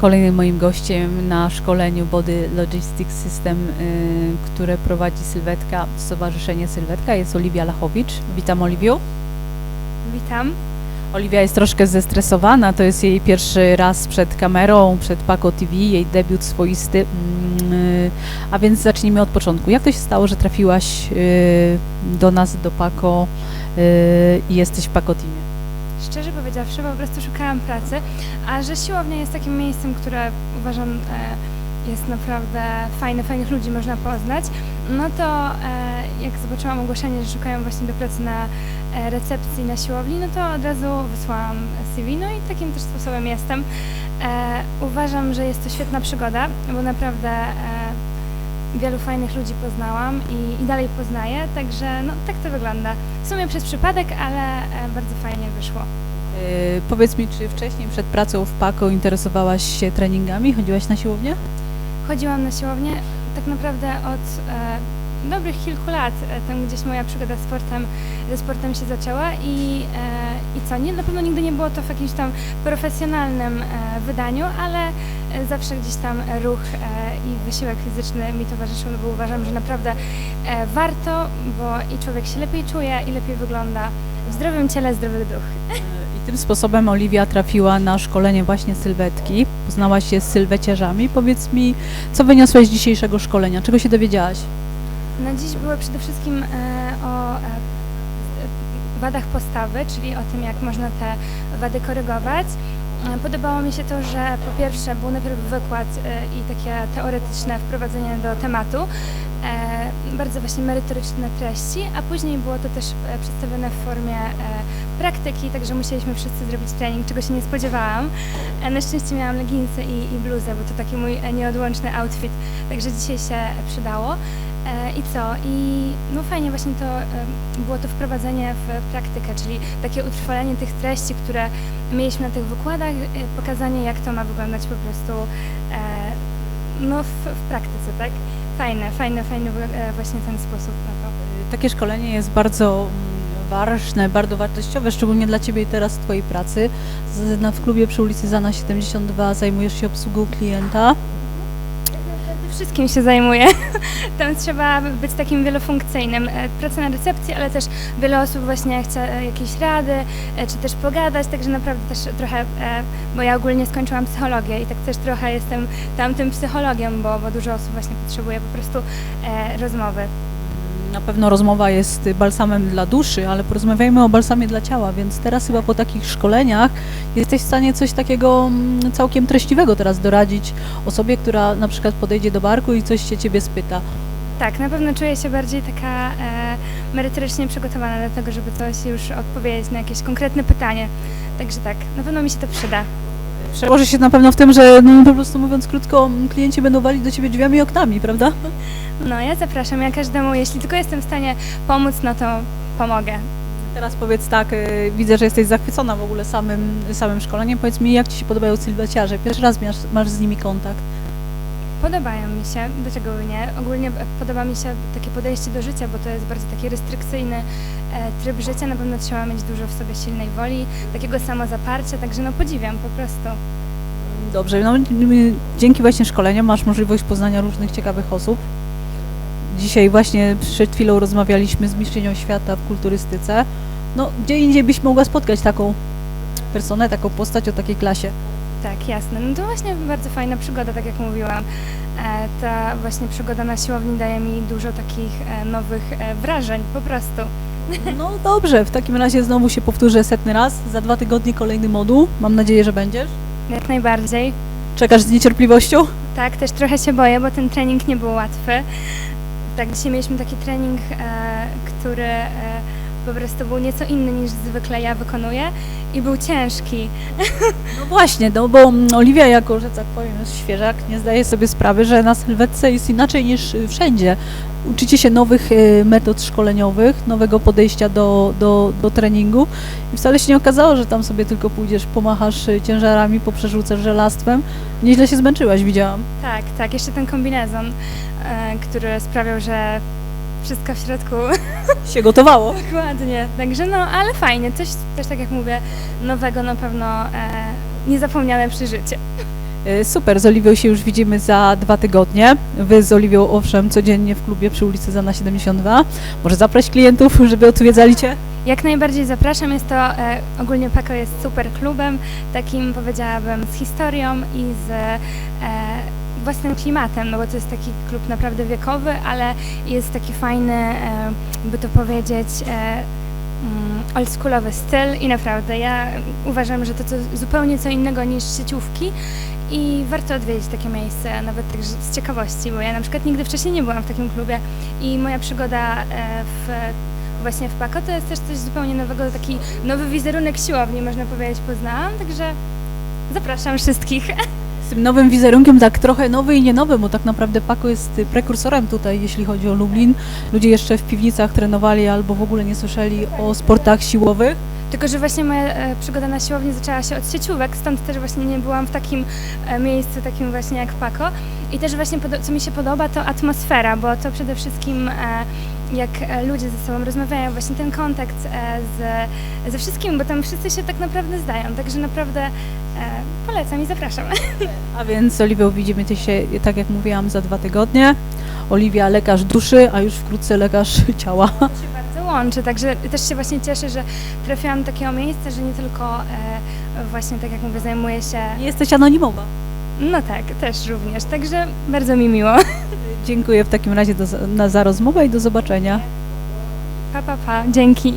Kolejnym moim gościem na szkoleniu Body Logistics System, y, które prowadzi Sylwetka, Stowarzyszenie Sylwetka jest Oliwia Lachowicz. Witam Oliwiu. Witam. Oliwia jest troszkę zestresowana, to jest jej pierwszy raz przed kamerą, przed Paco TV, jej debiut swoisty. Mm, y, A więc zacznijmy od początku. Jak to się stało, że trafiłaś y, do nas, do Paco y, i jesteś w Paco Teamie? Szczerze powiedziawszy, po prostu szukałam pracy, a że siłownia jest takim miejscem, które uważam e, jest naprawdę fajne, fajnych ludzi można poznać, no to e, jak zobaczyłam ogłoszenie, że szukają właśnie do pracy na e, recepcji na siłowni, no to od razu wysłałam CV, no i takim też sposobem jestem. Uważam, że jest to świetna przygoda, bo naprawdę wielu fajnych ludzi poznałam i, i dalej poznaję, także no tak to wygląda. W sumie przez przypadek, ale e, bardzo fajnie wyszło. Y, Powiedz mi, czy wcześniej przed pracą w Paco interesowałaś się treningami? Chodziłaś na siłownię? Chodziłam na siłownię tak naprawdę od e, dobrych kilku lat. E, tam gdzieś moja przygoda z sportem, ze sportem się zaczęła i, e, i co, nie, na pewno nigdy nie było to w jakimś tam profesjonalnym e, wydaniu, ale e, zawsze gdzieś tam ruch e, i wysiłek fizyczny mi towarzyszył, no bo uważam, że naprawdę e, warto, bo i człowiek się lepiej czuje i lepiej wygląda. W zdrowym ciele zdrowy duch. I tym sposobem Oliwia trafiła na szkolenie właśnie sylwetki. Poznałaś się z sylweciarzami. Powiedz mi, co wyniosłaś z dzisiejszego szkolenia? Czego się dowiedziałaś? Na dziś było przede wszystkim e, o e, wadach postawy, czyli o tym, jak można te wady korygować. E, Podobało mi się to, że po pierwsze był najpierw wykład e, i takie teoretyczne wprowadzenie do tematu, bardzo właśnie merytoryczne treści, a później było to też e, przedstawione w formie e, praktyki, także musieliśmy wszyscy zrobić trening, czego się nie spodziewałam. E, Na szczęście miałam leginsy i, i bluzę, bo to taki mój e, nieodłączny outfit, także dzisiaj się przydało. E, I co? I no fajnie właśnie to e, było to wprowadzenie w praktykę, czyli takie utrwalenie tych treści, które mieliśmy na tych wykładach, e, pokazanie jak to ma wyglądać po prostu e, no w, w praktyce, tak? Fajne, fajne, fajny e, właśnie ten sposób na to. Takie szkolenie jest bardzo mm, ważne, bardzo wartościowe, szczególnie dla Ciebie teraz w Twojej pracy. W klubie przy ulicy Zana 72 zajmujesz się obsługą klienta. Wszystkim się zajmuję. Tam trzeba być takim wielofunkcyjnym. E, Praca na recepcji, ale też wiele osób właśnie chce e, jakieś rady, e, czy też pogadać, także naprawdę też trochę, bo ja ogólnie skończyłam psychologię i tak też trochę jestem tamtym psychologiem, bo, bo dużo osób właśnie potrzebuje po prostu rozmowy. Na pewno rozmowa jest balsamem dla duszy, ale porozmawiajmy o balsamie dla ciała, więc teraz chyba po takich szkoleniach jesteś w stanie coś takiego mm, całkiem treściwego teraz doradzić osobie, która na przykład podejdzie do barku i coś się Ciebie spyta. Tak, na pewno czuję się bardziej taka e, merytorycznie przygotowana do tego, żeby coś już odpowiedzieć na jakieś konkretne pytanie. Także tak, na pewno mi się to przyda. Przełoży się na pewno w tym, że no, po prostu mówiąc krótko, m, klienci będą walić do Ciebie drzwiami i oknami, prawda? No, ja zapraszam, ja każdemu, jeśli tylko jestem w stanie pomóc, no to pomogę. Teraz powiedz tak, y, widzę, że jesteś zachwycona w ogóle samym, samym szkoleniem. Powiedz mi, jak Ci się podobają sylweciarze? Pierwszy raz masz, masz z nimi kontakt. Podobają mi się, dlaczego by nie? Ogólnie podoba mi się takie podejście do życia, bo to jest bardzo taki restrykcyjny e, tryb życia. Na pewno trzeba mieć dużo w sobie silnej woli, takiego samozaparcia, także no podziwiam po prostu. Dobrze, no, y, dzięki właśnie szkoleniom masz możliwość poznania różnych ciekawych osób. Dzisiaj właśnie przed chwilą rozmawialiśmy z mistrzynią świata w kulturystyce. No, gdzie indziej byś mogła spotkać taką personę, taką postać o takiej klasie. Tak, jasne. No to właśnie bardzo fajna przygoda, tak jak mówiłam. E, ta właśnie przygoda na siłowni daje mi dużo takich e, nowych e, wrażeń, po prostu. No dobrze, w takim razie znowu się powtórzę setny raz. Za dwa tygodnie kolejny moduł. Mam nadzieję, że będziesz. Jak najbardziej. Czekasz z niecierpliwością? Tak, też trochę się boję, bo ten trening nie był łatwy. Tak, dzisiaj mieliśmy taki trening, e, który e, po prostu był nieco inny niż zwykle ja wykonuję i był ciężki. No właśnie, no bo mm, Oliwia jako, że tak powiem, jest świeżak, nie zdaje sobie sprawy, że na sylwetce jest inaczej niż y, wszędzie. Uczycie się nowych y, metod szkoleniowych, nowego podejścia do, do, do treningu i wcale się nie okazało, że tam sobie tylko pójdziesz, pomachasz y, ciężarami, poprzerzucasz żelastwem. Nieźle się zmęczyłaś, widziałam. Tak, tak, jeszcze ten kombinezon, e, który sprawiał, że wszystko w środku Się gotowało. dokładnie. Także no, ale fajnie, coś też tak jak mówię, nowego na pewno e, niezapomniane przeżycie. E, Super, z Oliwią się już widzimy za dwa tygodnie. Wy z Oliwią, owszem, codziennie w klubie przy ulicy Zana 72. Może zaprosić klientów, żeby odwiedzali Cię? Jak najbardziej zapraszam. Jest to e, ogólnie Paco jest super klubem, takim powiedziałabym z historią i z e, własnym klimatem, no bo to jest taki klub naprawdę wiekowy, ale jest taki fajny, e, by to powiedzieć, e, mm, oldschoolowy styl i naprawdę ja uważam, że to co, zupełnie co innego niż sieciówki i warto odwiedzić takie miejsce, nawet tak z ciekawości, bo ja na przykład nigdy wcześniej nie byłam w takim klubie i moja przygoda e, w właśnie w Paco to jest też coś zupełnie nowego, taki nowy wizerunek siłowni, można powiedzieć, poznałam, także zapraszam wszystkich. Z tym nowym wizerunkiem, tak trochę nowy i nie nowy, bo tak naprawdę Paco jest y, prekursorem tutaj, jeśli chodzi o Lublin. Ludzie jeszcze w piwnicach trenowali albo w ogóle nie słyszeli o sportach siłowych. Tylko, że właśnie moja e, przygoda na siłowni zaczęła się od sieciówek, stąd też właśnie nie byłam w takim e, miejscu, takim właśnie jak Paco. I też właśnie, co mi się podoba, to atmosfera, bo to przede wszystkim e, jak ludzie ze sobą rozmawiają, właśnie ten kontakt z, ze wszystkim, bo tam wszyscy się tak naprawdę zdają, także naprawdę polecam i zapraszam. A więc z Oliwią widzimy się, tak jak mówiłam, za dwa tygodnie. Oliwia lekarz duszy, a już wkrótce lekarz ciała. się bardzo łączy, także też się właśnie cieszę, że trafiłam do takiego miejsca, że nie tylko e, właśnie tak jak mówię, zajmuję się, Nie jesteś anonimowa. no tak, też również, także bardzo mi miło. Dziękuję w takim razie do, na, za rozmowę i do zobaczenia. Pa, pa, pa, dzięki.